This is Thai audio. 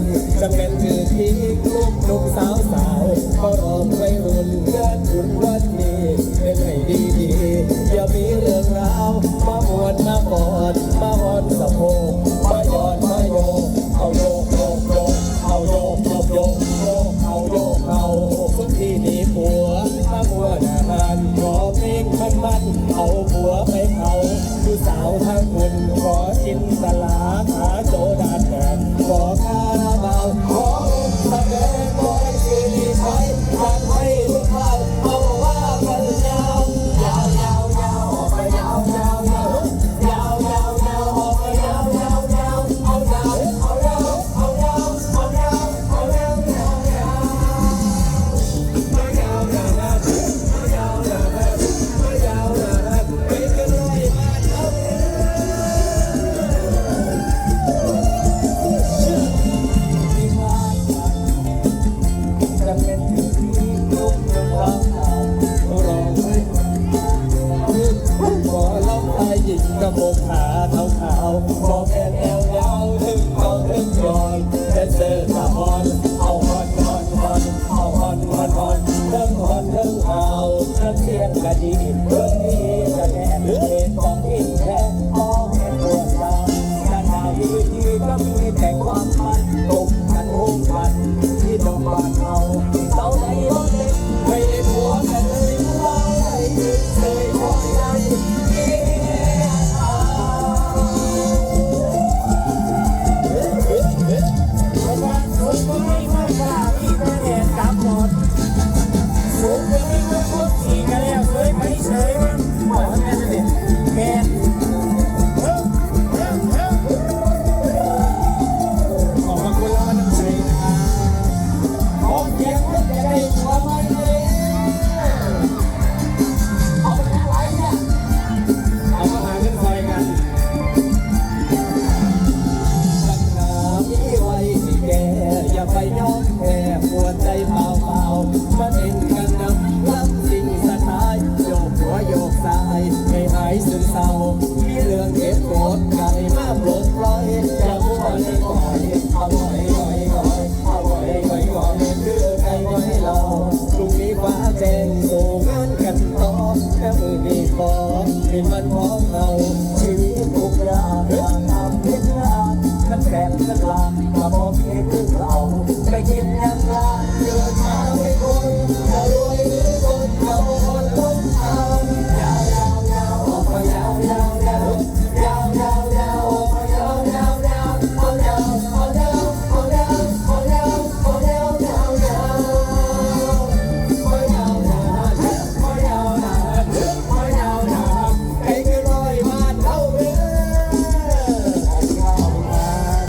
งจะเแม่นคือพี่ลูกลูกสาวสาวก็รอมไปรุ่นญาติรุ่นวันนี้เป็นให้ดีดีอย่ามีเรื่องราวมาบวนมาบอดมาหอนสะโพกมาหยอดมาโยเอาโยกโยกโยเอาโยกโยกโยกเอาโยกเขาคนที่นี่ผัวมาผัวนาหันขอเพลงมันมันเอาผัวไปเขาผู้สาวทั้งผัว ส่งเอ็เลแล้วถึงเอาถึงก่อนเจเซอร์ฮอนเอาฮอนฮอนฮอนเอาฮอนฮอนฮอนเรื่งฮอนเรื่งเอาเรื่ยงก็ดีเรื่นี้ก็แน แค่ปวดใจเปาเปามาเต้นกันนับรับสิ่งสไตล์โยกหัวโยกซ้ายใหายซึมเศาเรื่องเก็บกดใจมาปลดปล่อยจะพูดให้ปเอาไว้ไว้ไว้เอาไว้ไว้ไว้ดื้อใจไว้เราพรุ่งนี้ฟ้าแจ้งสูงกันต่อแค่มือดีพอเป็มันพร้อมเรา